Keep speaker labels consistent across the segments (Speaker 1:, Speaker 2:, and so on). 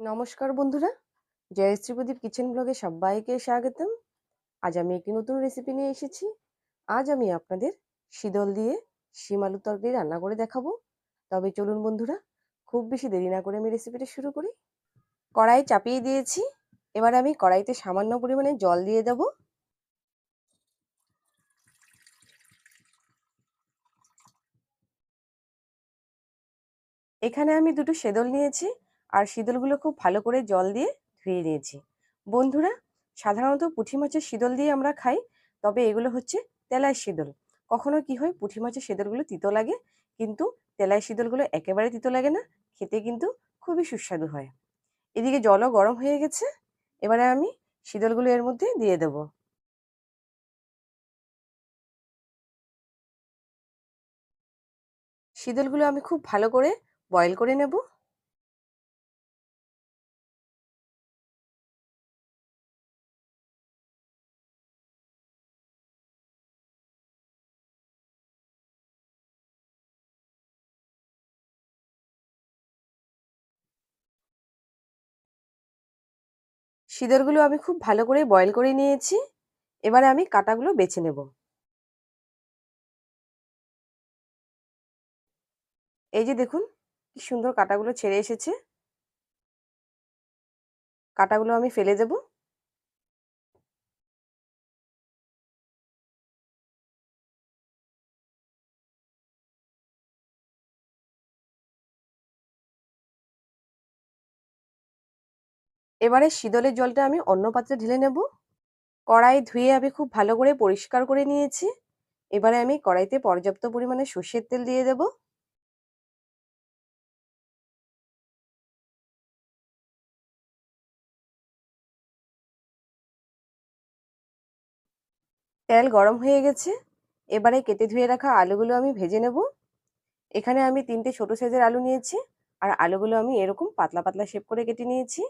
Speaker 1: নমস্কার বন্ধুরা। জয়শ্রী প্রদীপ কিচেন ব্লগে সবাইকে স্বাগতম। আজ আমি একটি নতুন রেসিপি নিয়ে এসেছি। আজ আমি আপনাদের শীতল দিয়ে শিম আলু তরকারি রান্না করে দেখাবো। তবে চলুন বন্ধুরা, খুব বেশি দেরি না করে আমি রেসিপিটা শুরু করি। কড়াই চাপিয়ে দিয়েছি। এবার আমি কড়াইতে সামান্য পরিমাণে জল দিয়ে দেব। এখানে আমি দুটো সেদল নিয়েছি। আর শীতলগুলো খুব ভালো করে জল দিয়ে ধুয়ে নিয়েছি। বন্ধুরা, সাধারণত পুঁটি মাছের শীতল দিয়ে আমরা খাই, তবে এগুলো হচ্ছে তেলাই শীতল। কখনো কি হয়, পুঁটি মাছের শীতলগুলো তিতো লাগে, কিন্তু তেলাই শীতলগুলো একেবারে তিতো লাগে না, খেতে কিন্তু খুবই সুস্বাদু হয়। এদিকে জলও গরম হয়ে গেছে, এবারে আমি শীতলগুলো এর মধ্যে দিয়ে দেব। শীতলগুলো আমি খুব ভালো করে বয়েল করে নেব। সিঁদুরগুলো আমি খুব ভালো করে বয়েল করে নিয়েছি। এবারে আমি কাটাগুলো বেছে নেব। এই যে দেখুন, কি সুন্দর কাটাগুলো ছেড়ে এসেছে। কাটাগুলো আমি ফেলে দেব। এবারে শীতলের জলটা আমি অন্য পাত্রে ঢেলে নেব। কড়াই ধুয়ে আমি খুব ভালো করে পরিষ্কার করে নিয়েছি। এবারে আমি কড়াইতে পর্যাপ্ত পরিমাণে সর্ষের তেল দিয়ে দেব। তেল গরম হয়ে গেছে। এবারে কেটে ধুয়ে রাখা আলুগুলো আমি ভেজে নেব। এখানে আমি তিনটে ছোট সাইজের আলু নিয়েছি। আর আলুগুলো আমি এরকম পাতলা পাতলা শেপ করে কেটে নিয়েছি।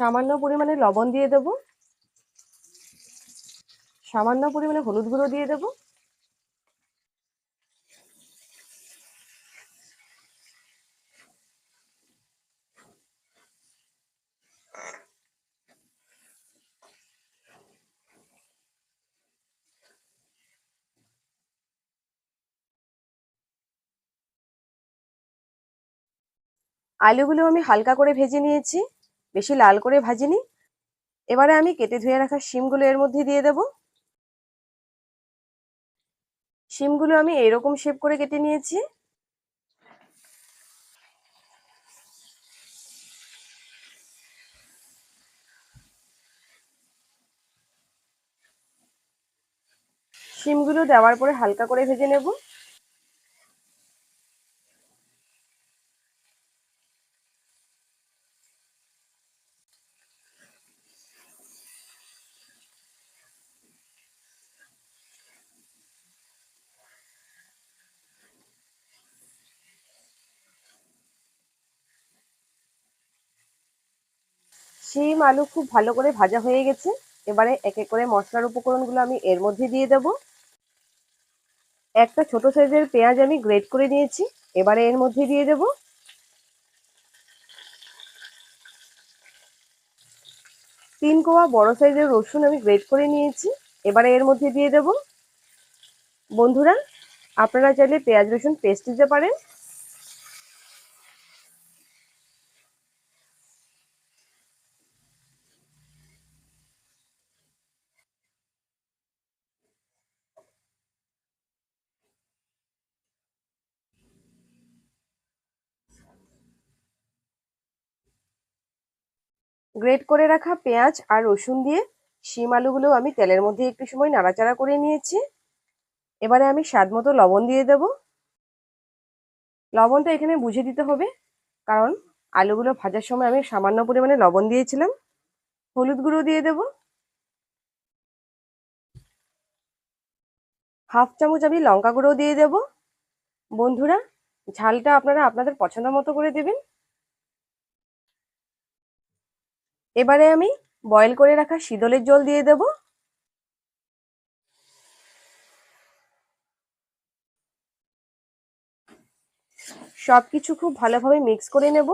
Speaker 1: সামান্য পরিমাণে লবণ দিয়ে দেব। সামান্য পরিমাণে হলুদ গুঁড়ো দিয়ে দেব। আলুগুলো আমি হালকা করে ভেজে নিয়েছি। বেশি লাল করে ভাজিনি। এবারে আমি কেটে ধুয়ে রাখা শিমগুলো এর মধ্যে দিয়ে দেব। শিমগুলো আমি এরকম শেপ করে কেটে নিয়েছি। শিমগুলো দেওয়ার পরে হালকা করে ভেজে নেব। শিম, আলু খুব ভালো করে ভাজা হয়ে গেছে। এবারে এক এক করে মশলার উপকরণগুলো আমি এর মধ্যে দিয়ে দেব। একটা ছোট সাইজের পেঁয়াজ আমি গ্রেট করে নিয়েছি। এবারে এর মধ্যে দিয়ে দেব। তিন কোয়া বড় সাইজের রসুন আমি গ্রেট করে নিয়েছি। এবারে এর মধ্যে দিয়ে দেব। বন্ধুরা, আপনারা চাইলে পেঁয়াজ রসুন পেস্ট দিতে পারেন। গ্রেট করে রাখা পেঁয়াজ আর রসুন দিয়ে শিম আলুগুলো আমি তেলের মধ্যে একটু সময় নাড়াচাড়া করে নিয়েছি। এবারে আমি স্বাদ মতো লবণ দিয়ে দেব। লবণটা এখানে বুঝে দিতে হবে, কারণ আলুগুলো ভাজার সময় আমি সামান্য পরিমাণে লবণ দিয়েছিলাম। হলুদ গুঁড়ো দিয়ে দেব। হাফ চামচ আমি লঙ্কা গুঁড়ো দিয়ে দেব। বন্ধুরা, ঝালটা আপনারা আপনাদের পছন্দ মতো করে দেবেন। এবারে আমি বয়েল করে রাখা শীতলের জল দিয়ে দেব। সব কিছু খুব ভালোভাবে মিক্স করে নেব।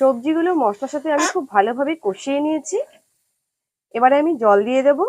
Speaker 1: সবজিগুলো মশলার সাথে আমি খুব ভালোভাবে কষিয়ে নিয়েছি। এবারে আমি জল দিয়ে দেব।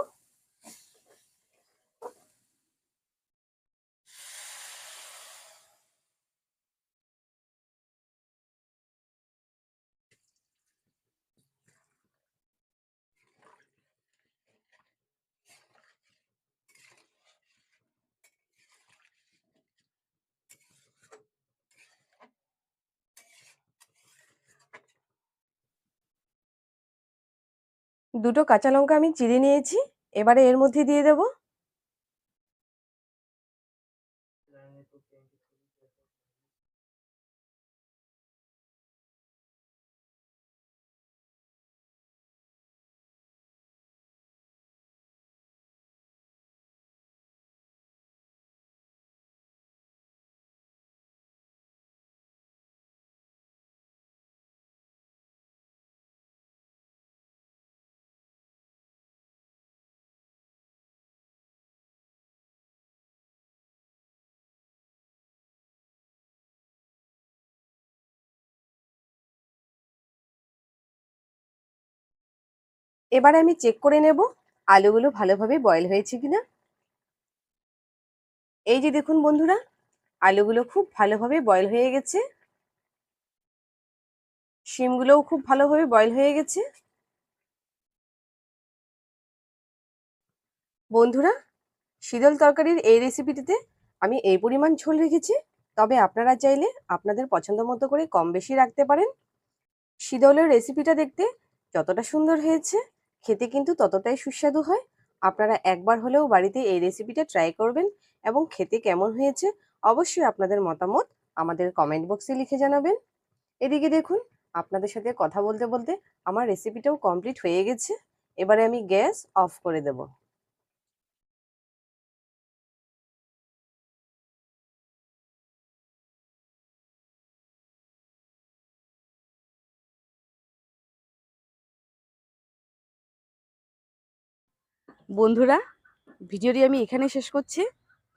Speaker 1: দুটো কাঁচা লঙ্কা আমি চিড়ে নিয়েছি এবারে এর মধ্যে দিয়ে দেব। এবারে আমি চেক করে নেব আলুগুলো ভালোভাবে বয়েল হয়েছে কিনা। এই যে দেখুন বন্ধুরা, আলুগুলো খুব ভালোভাবে বয়েল হয়ে গেছে। শিমগুলোও খুব ভালোভাবে বয়েল হয়ে গেছে। বন্ধুরা, শীতল তরকারির এই রেসিপিটিতে আমি এই পরিমাণ ঝোল রেখেছি। তবে আপনারা চাইলে আপনাদের পছন্দ মতো করে কম বেশি রাখতে পারেন। শীতলের রেসিপিটা দেখতে যতটা সুন্দর হয়েছে। খেতে কিন্তু ততটাই সুস্বাদু হয়। আপনারা একবার হলেও বাড়িতে এই রেসিপিটা ট্রাই করবেন এবং খেতে কেমন হয়েছে অবশ্যই আপনাদের মতামত আমাদের কমেন্ট বক্সে লিখে জানাবেন। এদিকে দেখুন, আপনাদের সাথে কথা বলতে বলতে আমার রেসিপিটাও কমপ্লিট হয়ে গেছে। এবারে আমি গ্যাস অফ করে দেব। বন্ধুরা, ভিডিওটি আমি এখানে শেষ করছি।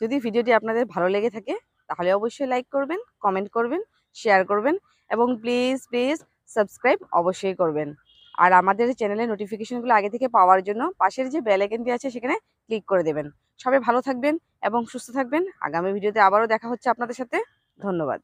Speaker 1: যদি ভিডিওটি আপনাদের ভালো লেগে থাকে, তাহলে অবশ্যই লাইক করবেন কমেন্ট করবেন শেয়ার করবেন এবং প্লিজ প্লিজ সাবস্ক্রাইব অবশ্যই করবেন। আর আমাদের চ্যানেলের নোটিফিকেশনগুলো আগে থেকে পাওয়ার জন্য পাশের যে বেল আইকনটি আছে, সেখানে ক্লিক করে দেবেন। সবাই ভালো থাকবেন এবং সুস্থ থাকবেন। আগামী ভিডিওতে আবারও দেখা হচ্ছে আপনাদের সাথে। ধন্যবাদ।